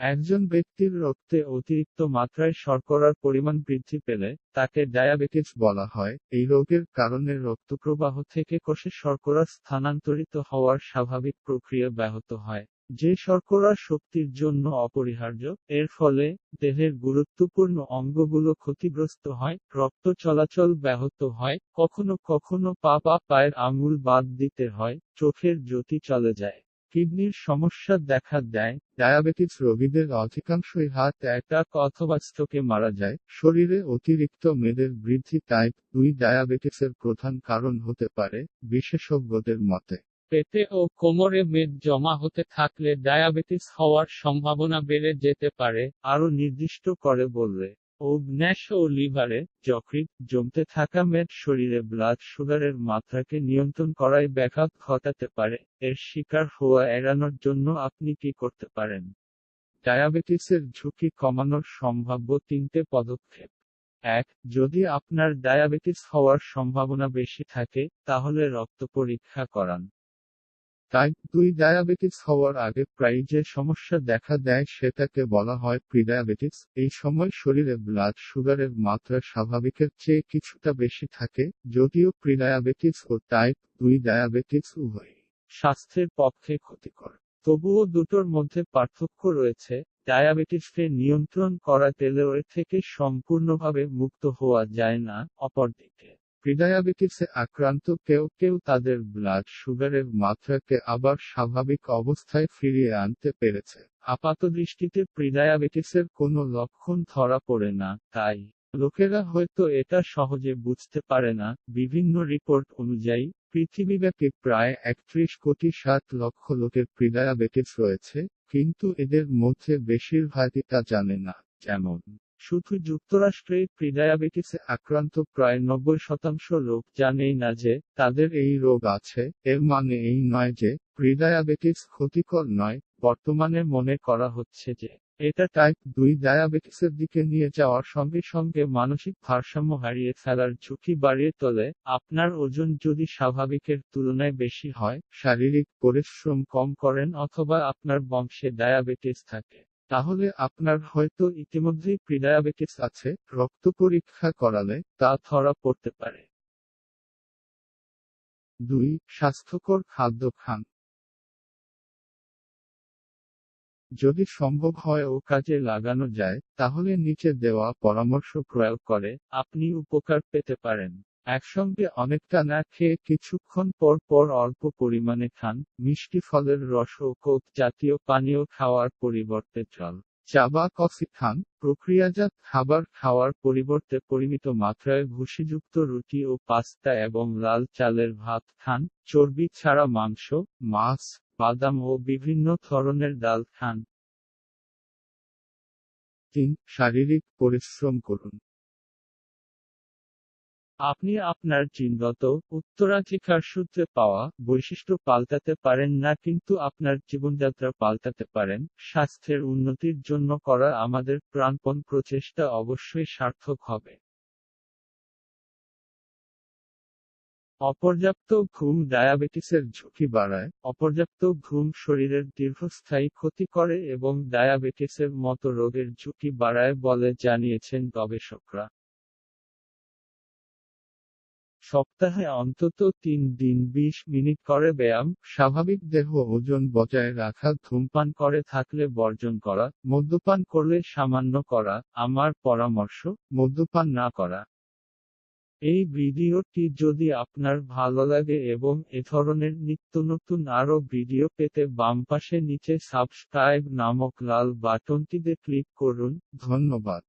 একজন ব্যক্তির রক্তে অতিরিক্ত মাত্রায় শর্করার পরিমাণ বৃদ্ধি পেলে তাকে ডায়াবেটিস বলা হয়। এই রোগের কারণে রক্তপ্রবাহ থেকে কোষে শর্করা স্থানান্তরিত হওয়ার স্বাভাবিক প্রক্রিয়া ব্যাহত হয়। যে শর্করা শক্তির জন্য অপরিহার্য, এর ফলে দেহের গুরুত্বপূর্ণ অঙ্গগুলো ক্ষতিগ্রস্ত হয়, রক্ত চলাচল ব্যাহত হয়, কখনো কখনো পা পা পায়ের আঙুল বাদ দিতে হয়, চোখের জ্যোতি চলে যায়। কিডনির সমস্যা দেখা দেয়, ডায়াবেটিস রোগীদের অধিকাংশই হার্ট অ্যাটাক অথবা স্ট্রোকে মারা যায়। শরীরে অতিরিক্ত মেদের বৃদ্ধি টাইপ দুই ডায়াবেটিসের প্রধান কারণ হতে পারে, বিশেষজ্ঞদের মতে। পেটে ও কোমরে মেদ জমা হতে থাকলে ডায়াবেটিস হওয়ার সম্ভাবনা বেড়ে যেতে পারে, আরও নির্দিষ্ট করে বললে। অগ্ন্যাস ও লিভারে যকৃৎ, জমতে থাকা মেদ শরীরে ব্লাড সুগারের মাত্রাকে নিয়ন্ত্রণ করায় ব্যাঘাত ঘটাতে পারে। এর শিকার হওয়া এড়ানোর জন্য আপনি কি করতে পারেন? ডায়াবেটিসের ঝুঁকি কমানোর সম্ভাব্য তিনটে পদক্ষেপ। এক, যদি আপনার ডায়াবেটিস হওয়ার সম্ভাবনা বেশি থাকে, তাহলে রক্ত পরীক্ষা করান। টাইপ দুই ডায়াবেটিস হওয়ার আগে প্রায় যে সমস্যা দেখা দেয় সেটাকে বলা হয় প্রিডায়াবেটিস এই সময় শরীরে ব্লাড সুগারের মাত্রা স্বাভাবিকের চেয়ে কিছুটা বেশি থাকে, যদিও প্রিডায়াবেটিস ও টাইপ দুই ডায়াবেটিস উভয়ই স্বাস্থ্যের পক্ষে ক্ষতিকর। তবুও দুটোর মধ্যে পার্থক্য রয়েছে ডায়াবেটিসকে নিয়ন্ত্রণ করা গেলেও থেকে সম্পূর্ণভাবে মুক্ত হওয়া যায় না, অপরদিকে। প্রিডায়াবেটিসে আক্রান্ত কেউ কেউ তাদের ব্লাড সুগারের মাত্রাকে আবার স্বাভাবিক অবস্থায় ফিরিয়ে আনতে পেরেছে। আপাতদৃষ্টিতে প্রিডায়াবেটিসের কোনো লক্ষণ ধরা পড়ে না, তাই লোকেরা হয়তো এটা সহজে বুঝতে পারে না। বিভিন্ন রিপোর্ট অনুযায়ী, পৃথিবীব্যাপী প্রায় একত্রিশ কোটি সাত লক্ষ লোকের প্রিডায়াবেটিস রয়েছে, কিন্তু এদের মধ্যে বেশিরভাগই তা জানে না। যেমন শুধু যুক্তরাষ্ট্রে প্রিডায়াবেটিসে আক্রান্ত প্রায় নব্বই শতাংশ লোক জানেই না যে তাদের এই রোগ আছে। এর মানে এই নয় যে প্রিডায়াবেটিস ক্ষতিকর নয়, বর্তমানে মনে করা হচ্ছে যে এটা টাইপ দুই ডায়াবেটিসের দিকে নিয়ে যাওয়ার সঙ্গে সঙ্গে মানসিক ভারসাম্য হারিয়ে ফেলার ঝুঁকি বাড়িয়ে তোলে। আপনার ওজন যদি স্বাভাবিকের তুলনায় বেশি হয়, শারীরিক পরিশ্রম কম করেন অথবা আপনার বংশে ডায়াবেটিস থাকে। তাহলে আপনার হয়তো ইতিমধ্যেই প্রিডায়াবেটিস আছে, রক্ত পরীক্ষা করালে তা ধরা পড়তে পারে। দুই, স্বাস্থ্যকর খাদ্য খান। যদি সম্ভব হয় ও কাজে লাগানো যায়, তাহলে নিচে দেওয়া পরামর্শ প্রয়োগ করে আপনি উপকার পেতে পারেন। একসঙ্গে অনেকটা না খেয়ে কিছুক্ষণ পর পর অল্প পরিমাণে খান। মিষ্টি ফলের রস ও কোক জাতীয় পানীয় খাওয়ার পরিবর্তে জল। চা বা কফি খান। প্রক্রিয়াজাত খাবার খাওয়ার পরিবর্তে পরিমিত মাত্রায় ভুসিযুক্ত রুটি ও পাস্তা এবং লাল চালের ভাত খান। চর্বি ছাড়া মাংস, মাছ, বাদাম ও বিভিন্ন ধরনের ডাল খান। তিন, শারীরিক পরিশ্রম করুন। আপনি আপনার জিনগত উত্তরাধিকার সূত্রে পাওয়া বৈশিষ্ট্য পাল্টাতে পারেন না, কিন্তু আপনার জীবনযাত্রা পাল্টাতে পারেন। স্বাস্থ্যের উন্নতির জন্য করা আমাদের প্রাণপণ প্রচেষ্টা অবশ্যই সার্থক হবে। অপর্যাপ্ত ঘুম ডায়াবেটিসের ঝুঁকি বাড়ায়। অপর্যাপ্ত ঘুম শরীরের দীর্ঘস্থায়ী ক্ষতি করে এবং ডায়াবেটিসের মতো রোগের ঝুঁকি বাড়ায় বলে জানিয়েছেন গবেষকরা। সপ্তাহে অন্তত তিন দিন বিশ মিনিট করে ব্যায়াম, স্বাভাবিক দেহ ওজন বজায় রাখা, ধূমপান করে থাকলে বর্জন করা, মদ্যপান করলে সামান্য করা, আমার পরামর্শ, মদ্যপান না করা। এই ভিডিওটি যদি আপনার ভালো লাগে এবং এ ধরনের নিত্য নতুন আরও ভিডিও পেতে বাম পাশে নিচে সাবস্ক্রাইব নামক লাল বাটনটিতে ক্লিক করুন, ধন্যবাদ।